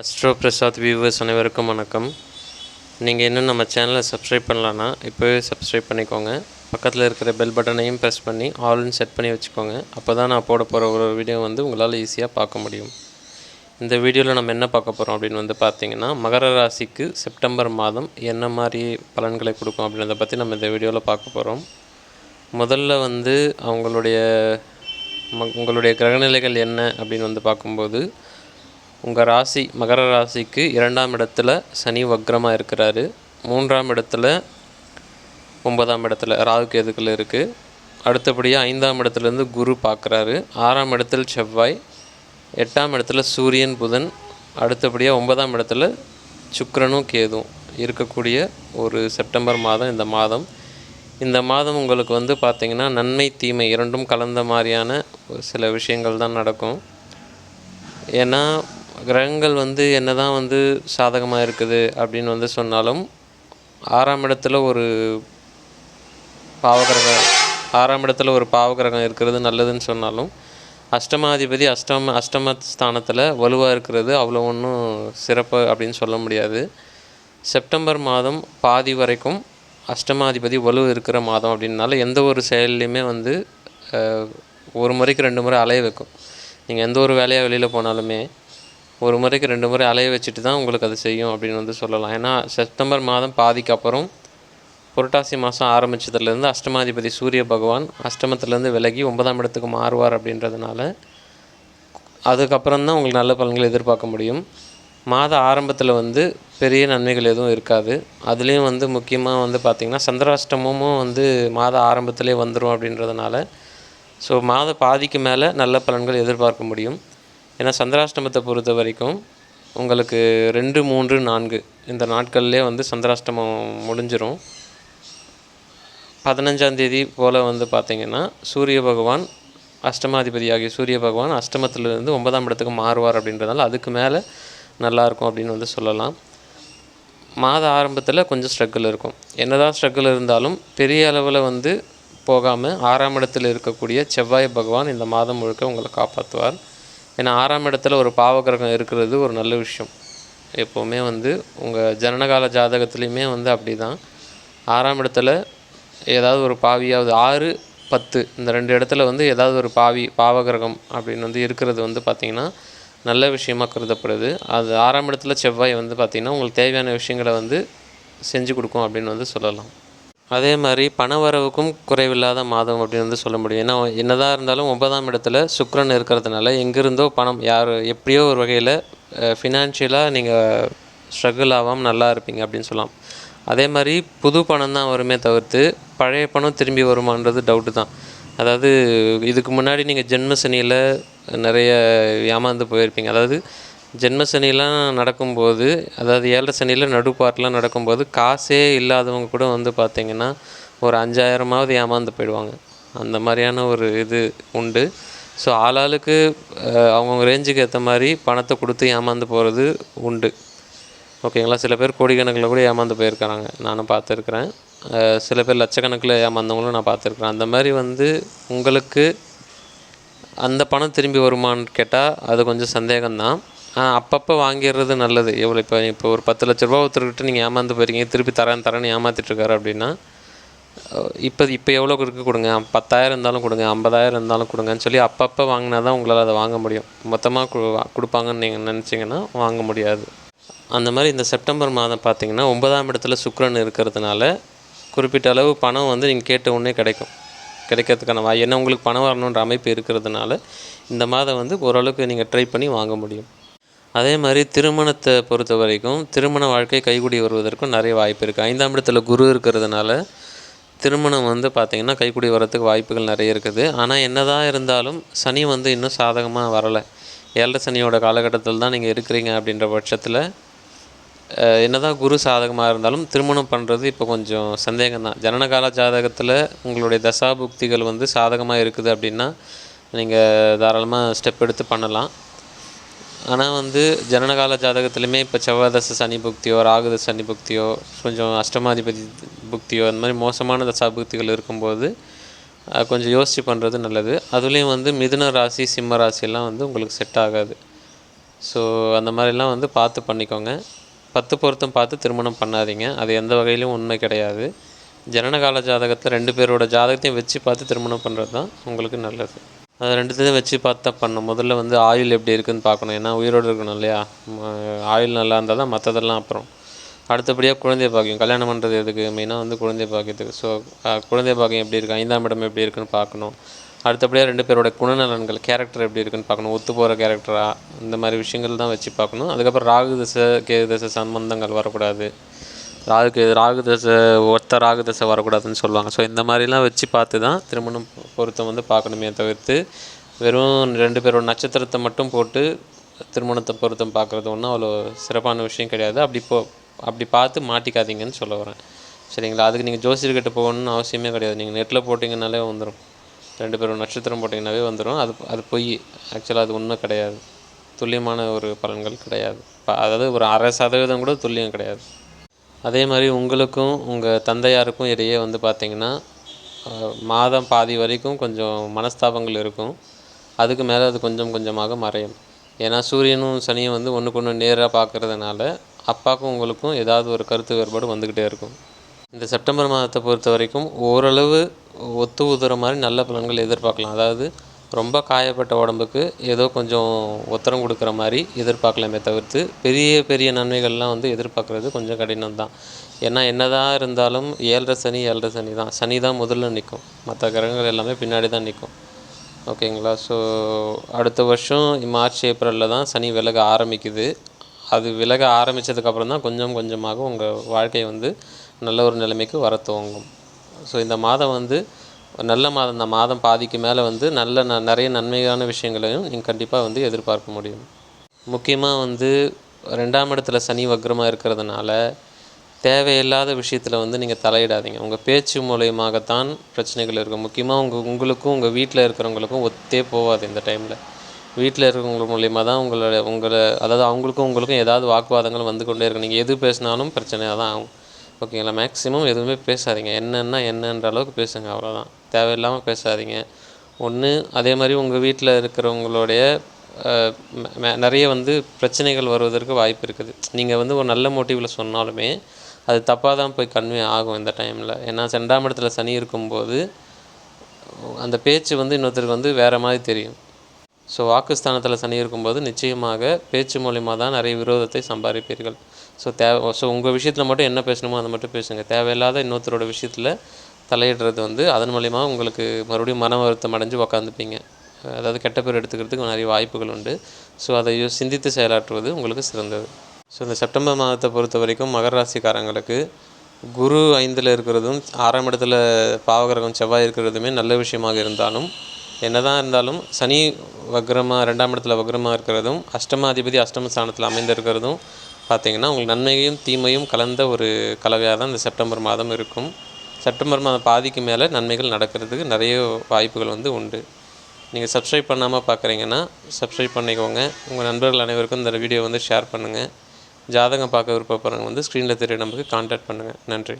Astro Prasad viewers அனைவருக்கும் வணக்கம். நீங்கள் இன்னும் நம்ம சேனலை சப்ஸ்கிரைப் பண்ணலான்னா இப்போவே சப்ஸ்கிரைப் பண்ணிக்கோங்க. பக்கத்தில் இருக்கிற பெல் பட்டனையும் ப்ரெஸ் பண்ணி ஆல்னு செட் பண்ணி வச்சுக்கோங்க. அப்போ தான் நான் போட போகிற ஒரு வீடியோ வந்து உங்களால் ஈஸியாக பார்க்க முடியும். இந்த வீடியோவில் நம்ம என்ன பார்க்க போகிறோம் அப்படின்னு வந்து பார்த்தீங்கன்னா மகர ராசிக்கு செப்டம்பர் மாதம் என்ன மாதிரி பலன்களை கொடுக்கும் அப்படின்றத பற்றி நம்ம இந்த வீடியோவில் பார்க்க போகிறோம் முதல்ல வந்து அவங்களுடைய ம உங்களுடைய கிரகநிலைகள் என்ன அப்படின்னு வந்து பார்க்கும்போது உங்கள் ராசி மகர ராசிக்கு இரண்டாம் இடத்துல சனி வக்ரமாக இருக்கிறாரு. மூன்றாம் இடத்துல ஒன்பதாம் இடத்துல ராகு கேதுக்கள் இருக்குது அடுத்தபடியாக ஐந்தாம் இடத்துலேருந்து குரு பார்க்குறாரு ஆறாம் இடத்தில் செவ்வாய் எட்டாம் இடத்துல சூரியன் புதன். அடுத்தபடியாக ஒன்பதாம் இடத்துல சுக்கரனும் கேதும் இருக்கக்கூடிய ஒரு செப்டம்பர் மாதம் இந்த மாதம். இந்த மாதம் உங்களுக்கு வந்து பார்த்திங்கன்னா நன்மை தீமை இரண்டும் கலந்த மாதிரியான ஒரு சில விஷயங்கள் தான் நடக்கும். ஏன்னா கிரகங்கள் வந்து என்ன தான் வந்து சாதகமாக இருக்குது அப்படின்னு வந்து சொன்னாலும் ஆறாம் இடத்துல ஒரு பாவகிரகம் ஆறாம் இடத்துல ஒரு பாவகிரகம் இருக்கிறது நல்லதுன்னு சொன்னாலும் அஷ்டமாதிபதி அஷ்டம அஷ்டம ஸ்தானத்தில் வலுவாக இருக்கிறது அவ்வளோ ஒன்றும் சிறப்பு அப்படின்னு சொல்ல முடியாது. செப்டம்பர் மாதம் பாதி வரைக்கும் அஷ்டமாதிபதி வலு இருக்கிற மாதம் அப்படின்னால எந்த ஒரு செயல்லையுமே வந்து ஒரு முறைக்கு ரெண்டு முறை அலைய வைக்கும். நீங்கள் எந்த ஒரு வேலையாக வெளியில் போனாலுமே ஒரு முறைக்கு ரெண்டு முறை அலைய வச்சுட்டு தான் உங்களுக்கு அது செய்யும் அப்படின்னு வந்து சொல்லலாம். ஏன்னா செப்டம்பர் மாதம் பாதிக்கு அப்புறம் புரட்டாசி மாதம் ஆரம்பித்ததுலேருந்து அஷ்டமாதிபதி சூரிய பகவான் அஷ்டமத்துலேருந்து விலகி ஒன்பதாம் இடத்துக்கு மாறுவார் அப்படின்றதுனால அதுக்கப்புறம் தான் உங்களுக்கு நல்ல பலன்கள் எதிர்பார்க்க முடியும். மாத ஆரம்பத்தில் வந்து பெரிய நன்மைகள் எதுவும் இருக்காது. அதுலேயும் வந்து முக்கியமாக வந்து பார்த்திங்கன்னா சந்திராஷ்டமமும் வந்து மாத ஆரம்பத்திலே வந்துடும் அப்படின்றதுனால ஸோ மாத பாதிக்கு மேலே நல்ல பலன்கள் எதிர்பார்க்க முடியும். ஏன்னா சந்திராஷ்டமத்தை பொறுத்த வரைக்கும் உங்களுக்கு ரெண்டு மூன்று நான்கு இந்த நாட்கள்லேயே வந்து சந்திராஷ்டமம் முடிஞ்சிடும் பதினஞ்சாந்தேதி போல் வந்து பார்த்திங்கன்னா சூரிய பகவான் அஷ்டமாதிபதியாகிய சூரிய பகவான் அஷ்டமத்திலிருந்து ஒன்பதாம் இடத்துக்கு மாறுவார் அப்படின்றதால அதுக்கு மேலே நல்லாயிருக்கும் அப்படின்னு வந்து சொல்லலாம். மாத ஆரம்பத்தில் கொஞ்சம் ஸ்ட்ரகிள் இருக்கும். என்னதான் ஸ்ட்ரகிள் இருந்தாலும் பெரிய அளவில் வந்து போகாமல் ஆறாம் இடத்தில் இருக்கக்கூடிய செவ்வாய் பகவான் இந்த மாதம் முழுக்க உங்களை காப்பாற்றுவார் ஏன்னா ஆறாம் இடத்துல ஒரு பாவகிரகம் இருக்கிறது ஒரு நல்ல விஷயம். எப்போவுமே வந்து உங்கள் ஜனனகால ஜாதகத்துலேயுமே வந்து அப்படி தான் ஆறாம் இடத்துல ஏதாவது ஒரு பாவியாவது ஆறு பத்து இந்த ரெண்டு இடத்துல வந்து ஏதாவது ஒரு பாவி பாவகிரகம் அப்படின்னு வந்து இருக்கிறது வந்து பார்த்திங்கன்னா நல்ல விஷயமாக கருதப்படுது. அது ஆறாம் இடத்துல செவ்வாய் வந்து பார்த்திங்கன்னா உங்களுக்கு தேவையான விஷயங்களை வந்து செஞ்சு கொடுக்கும் அப்படின்னு வந்து சொல்லலாம். அதே மாதிரி பணவரவுக்கும் குறைவில்லாத மாதம் அப்படின்னு வந்து சொல்ல முடியும். ஏன்னா என்னதான் இருந்தாலும் ஒன்பதாம் இடத்துல சுக்ரன் இருக்கிறதுனால எங்கேருந்தோ பணம் யார் எப்படியோ ஒரு வகையில் ஃபினான்ஷியலாக நீங்கள் ஸ்ட்ரகிள் ஆகாமல் நல்லா இருப்பீங்க அப்படின்னு சொல்லலாம். அதே மாதிரி புது பணம் தான் வருமே தவிர்த்து பழைய பணம் திரும்பி வருமான்றது டவுட்டு தான். அதாவது இதுக்கு முன்னாடி நீங்கள் ஜென்ம சனியில் நிறைய ஏமாந்து போயிருப்பீங்க. அதாவது ஜென்ம சனிலாம் நடக்கும்போது அதாவது ஏழரை சனியில் நடுப்பாட்டிலாம் நடக்கும்போது காசே இல்லாதவங்க கூட வந்து பார்த்திங்கன்னா ஒரு அஞ்சாயிரமாவது ஏமாந்து போயிடுவாங்க. அந்த மாதிரியான ஒரு இது உண்டு. ஸோ ஆளாளுக்கு அவங்கவுங்க ரேஞ்சுக்கு ஏற்ற மாதிரி பணத்தை கொடுத்து ஏமாந்து போகிறது உண்டு. ஓகேங்களா? சில பேர் கோடிக்கணக்கில் கூட ஏமாந்து போயிருக்கிறாங்க நானும் பார்த்துருக்குறேன் சில பேர் லட்சக்கணக்கில் ஏமாந்தவங்களும் நான் பார்த்துருக்குறேன் அந்த மாதிரி வந்து உங்களுக்கு அந்த பணம் திரும்பி வருமான்னு கேட்டால் அது கொஞ்சம் சந்தேகம்தான். அப்பப்போ வாங்கிடுறது நல்லது. எவ்வளோ இப்போ இப்போ ஒரு பத்து லட்ச ரூபா ஒருத்தர்கிட்ட நீங்கள் ஏமாந்து போயிருக்கீங்க திருப்பி தரேன் தரேன்னு ஏமாற்றிட்டுருக்காரு அப்படின்னா இப்போ இப்போ எவ்வளோ இருக்கு கொடுங்க. பத்தாயிரம் இருந்தாலும் கொடுங்க ஐம்பதாயிரம் இருந்தாலும் கொடுங்கன்னு சொல்லி அப்பப்போ வாங்கினா தான் உங்களால் அதை வாங்க முடியும். மொத்தமாக கொடுப்பாங்கன்னு நீங்கள் நினச்சிங்கன்னா வாங்க முடியாது. அந்த மாதிரி இந்த செப்டம்பர் மாதம் பார்த்தீங்கன்னா ஒன்பதாம் இடத்துல சுக்ரன் இருக்கிறதுனால குறிப்பிட்ட அளவு பணம் வந்து நீங்கள் கேட்ட உடனே கிடைக்கும். கிடைக்கிறதுக்கான வாய் என்ன உங்களுக்கு பணம் வரணுன்ற அமைப்பு இருக்கிறதுனால இந்த மாதம் வந்து ஓரளவுக்கு நீங்கள் ட்ரை பண்ணி வாங்க முடியும். அதே மாதிரி திருமணத்தை பொறுத்த வரைக்கும் திருமண வாழ்க்கை கைகூடி வருவதற்கும் நிறைய வாய்ப்பு இருக்குது ஐந்தாம் இடத்துல குரு இருக்கிறதுனால திருமணம் வந்து பார்த்திங்கன்னா கைகூடி வரத்துக்கு வாய்ப்புகள் நிறைய இருக்குது. ஆனால் என்னதான் இருந்தாலும் சனி வந்து இன்னும் சாதகமாக வரலை. ஏழரை சனியோட காலகட்டத்தில் தான் நீங்கள் இருக்கிறீங்க அப்படின்ற பட்சத்தில் என்னதான் குரு சாதகமாக இருந்தாலும் திருமணம் பண்ணுறது இப்போ கொஞ்சம் சந்தேகம்தான். ஜனனகால ஜாதகத்தில் உங்களுடைய தசாபுக்திகள் வந்து சாதகமாக இருக்குது அப்படின்னா நீங்கள் தாராளமாக ஸ்டெப் எடுத்து பண்ணலாம். ஆனால் வந்து ஜனனகால ஜாதகத்துலேயுமே இப்போ செவ்வாதச சனி புக்தியோ ராகுத சனி புக்தியோ கொஞ்சம் அஷ்டமாதிபதி புக்தியோ அந்த மாதிரி மோசமான தசா புக்திகள் இருக்கும்போது கொஞ்சம் யோசித்து பண்ணுறது நல்லது. அதுலேயும் வந்து மிதுன ராசி சிம்ம ராசியெல்லாம் வந்து உங்களுக்கு செட் ஆகாது. ஸோ அந்த மாதிரிலாம் வந்து பார்த்து பண்ணிக்கோங்க. பத்து பொருத்தம் பார்த்து திருமணம் பண்ணாதீங்க. அது எந்த வகையிலும் உண்மை கிடையாது. ஜனனகால ஜாதகத்தில் ரெண்டு பேரோட ஜாதகத்தையும் வச்சு பார்த்து திருமணம் பண்ணுறது தான் உங்களுக்கு நல்லது. அது ரெண்டுத்தையும் வச்சு பார்த்தா பண்ணணும் முதல்ல வந்து ஆயில் எப்படி இருக்குதுன்னு பார்க்கணும். ஏன்னா உயிரோடு இருக்கணும் இல்லையா? ஆயில் நல்லா இருந்தால் தான் மற்றதெல்லாம் அப்புறம். அடுத்தபடியாக குழந்தை பாக்கியம். கல்யாணம் பண்ணுறது எதுக்கு? மெயினாக வந்து குழந்தை பாக்கியத்துக்கு. ஸோ குழந்தை பாக்கியம் எப்படி இருக்குது ஐந்தாம் இடம் எப்படி இருக்குன்னு பார்க்கணும். அடுத்தபடியாக ரெண்டு பேரோட குணநலன்கள் கேரக்டர் எப்படி இருக்குன்னு பார்க்கணும். ஒத்து போகிற கேரக்டரா இந்த மாதிரி விஷயங்கள் தான் வச்சு பார்க்கணும். அதுக்கப்புறம் ராகு தசை கேது தசை சம்பந்தங்கள் வரக்கூடாது. ராகுக்கு ராகு தசை ஒத்த ராகு தசை வரக்கூடாதுன்னு சொல்லுவாங்க. ஸோ இந்த மாதிரிலாம் வச்சு பார்த்து தான் திருமணம் பொருத்தம் வந்து பார்க்கணுமே தவிர்த்து வெறும் ரெண்டு பேரோட நட்சத்திரத்தை மட்டும் போட்டு திருமணத்தை பொருத்தம் பார்க்குறது ஒன்றும் அவ்வளோ சிறப்பான விஷயம் கிடையாது. அப்படி போ அப்படி பார்த்து மாட்டிக்காதீங்கன்னு சொல்ல வரேன். சரிங்களா? அதுக்கு நீங்கள் ஜோசியர்கிட்ட போகணும்னு அவசியமே கிடையாது. நீங்கள் நெட்டில் போட்டிங்கனாலே வந்துடும் ரெண்டு பேரும் நட்சத்திரம் போட்டிங்கனாவே வந்துடும் அது அது பொய். ஆக்சுவலாக அது ஒன்றும் கிடையாது. துல்லியமான ஒரு பலன்கள் கிடையாது. ப- அதாவது ஒரு அரை சதவீதம் கூட துல்லியம் கிடையாது. அதே மாதிரி உங்களுக்கும் உங்கள் தந்தையாருக்கும் இடையே வந்து பார்த்தீங்கன்னா மாதம் பாதி வரைக்கும் கொஞ்சம் மனஸ்தாபங்கள் இருக்கும். அதுக்கு மேலே அது கொஞ்சம் கொஞ்சமாக மறையும். ஏன்னா சூரியனும் சனியும் வந்து ஒன்றுக்கு ஒன்று நேராக பார்க்கறதுனால அப்பாவுக்கும் உங்களுக்கும் ஏதாவது ஒரு கருத்து வேறுபாடு வந்துக்கிட்டே இருக்கும். இந்த செப்டம்பர் மாதத்தை பொறுத்த வரைக்கும் ஓரளவு ஒத்து ஊதுற மாதிரி நல்ல பலன்கள் எதிர்பார்க்கலாம். அதாவது ரொம்ப காயப்பட்ட உடம்புக்கு ஏதோ கொஞ்சம் ஒத்தரம் கொடுக்குற மாதிரி எதிர்பார்க்கலாமே தவிர்த்து பெரிய பெரிய நன்மைகள்லாம் வந்து எதிர்பார்க்குறது கொஞ்சம் கடினம் தான் ஏன்னா என்னதான் இருந்தாலும் ஏழரை சனி ஏழரை சனி தான். சனி தான் முதல்ல நிற்கும் மற்ற கிரகங்கள் எல்லாமே பின்னாடி தான் நிற்கும் ஓகேங்களா? ஸோ அடுத்த வருஷம் மார்ச் ஏப்ரலில் தான் சனி விலக ஆரம்பிக்குது. அது விலக ஆரம்பித்ததுக்கப்புறம் தான் கொஞ்சம் கொஞ்சமாக உங்கள் வாழ்க்கை வந்து நல்ல ஒரு நிலைமைக்கு வர துவங்கும். ஸோ இந்த மாதம் வந்து நல்ல மாதம் இந்த மாதம் பாதிக்கு மேலே வந்து நல்ல ந நிறைய நன்மையான விஷயங்களையும் நீங்கள் கண்டிப்பாக வந்து எதிர்பார்க்க முடியும். முக்கியமாக வந்து ரெண்டாம் இடத்துல சனி வக்ரமாக இருக்கிறதுனால தேவையில்லாத விஷயத்தில் வந்து நீங்கள் தலையிடாதீங்க. உங்கள் பேச்சு மூலயமாகத்தான் பிரச்சனைகள் இருக்கும். முக்கியமாக உங்கள் உங்களுக்கும் உங்கள் வீட்டில் இருக்கிறவங்களுக்கும் ஒத்தே போகாது இந்த டைமில் வீட்டில் இருக்கிறவங்க மூலியமா தான் உங்களோட உங்களை அதாவது அவங்களுக்கும் உங்களுக்கும் ஏதாவது வாக்குவாதங்கள் வந்து கொண்டே இருக்கும். நீங்கள் எது பேசினாலும் பிரச்சனையாக தான் ஆகும். ஓகேங்களா? மேக்ஸிமம் எதுவுமே பேசாதீங்க. என்னென்னா என்னன்ற அளவுக்கு பேசுங்க. அவ்வளோதான் தேவையில்லாமல் பேசாதீங்க. ஒன்று அதே மாதிரி உங்கள் வீட்டில் இருக்கிறவங்களுடைய நிறைய வந்து பிரச்சனைகள் வருவதற்கு வாய்ப்பு இருக்குது. நீங்கள் வந்து ஒரு நல்ல மோட்டிவில் சொன்னாலுமே அது தப்பாக தான் போய் கன்வே ஆகும் இந்த டைமில் ஏன்னா சென்றாம் இடத்துல சனி இருக்கும்போது அந்த பேச்சு வந்து இன்னொருத்தருக்கு வந்து வேறு மாதிரி தெரியும். ஸோ வாக்குஸ்தானத்தில் சனி இருக்கும்போது நிச்சயமாக பேச்சு மூலிமா தான் நிறைய விரோதத்தை சம்பாதிப்பீர்கள். ஸோ தேவை ஸோ உங்கள் விஷயத்தில் மட்டும் என்ன பேசணுமோ அதை மட்டும் பேசுங்க. தேவையில்லாத இன்னொருத்தரோட விஷயத்தில் தலையிடுறது வந்து அதன் மூலிமா உங்களுக்கு மறுபடியும் மன வருத்தம் அடைஞ்சு உக்காந்துப்பீங்க. அதாவது கெட்ட பேர் எடுத்துக்கிறதுக்கு நிறைய வாய்ப்புகள் உண்டு. ஸோ அதை சிந்தித்து செயலாற்றுவது உங்களுக்கு சிறந்தது. ஸோ இந்த செப்டம்பர் மாதத்தை பொறுத்த வரைக்கும் மகர ராசிக்காரங்களுக்கு குரு ஐந்தில் இருக்கிறதும் ஆறாம் இடத்துல பாவகிரகம் செவ்வாய் இருக்கிறதுமே நல்ல விஷயமாக இருந்தாலும் என்னதான் இருந்தாலும் சனி வக்ரமாக ரெண்டாம் இடத்துல வக்ரமாக இருக்கிறதும் அஷ்டமாதிபதி அஷ்டம ஸ்தானத்தில் அமைந்திருக்கிறதும் பார்த்திங்கன்னா உங்களுக்கு நன்மையும் தீமையும் கலந்த ஒரு கலவையாக தான் இந்த செப்டம்பர் மாதம் இருக்கும். செப்டம்பர் மாதம் பாதிக்கு மேலே நன்மைகள் நடக்கிறதுக்கு நிறைய வாய்ப்புகள் வந்து உண்டு. நீங்கள் சப்ஸ்கிரைப் பண்ணாமல் பார்க்குறீங்கன்னா சப்ஸ்கிரைப் பண்ணிக்கோங்க. உங்கள் நண்பர்கள் அனைவருக்கும் இந்த வீடியோ வந்து ஷேர் பண்ணுங்கள் ஜாதகம் பார்க்க விருப்பப்படுறவங்க வந்து ஸ்க்ரீனில் தெரிய நம்பருக்கு கான்டாக்ட் பண்ணுங்கள் நன்றி.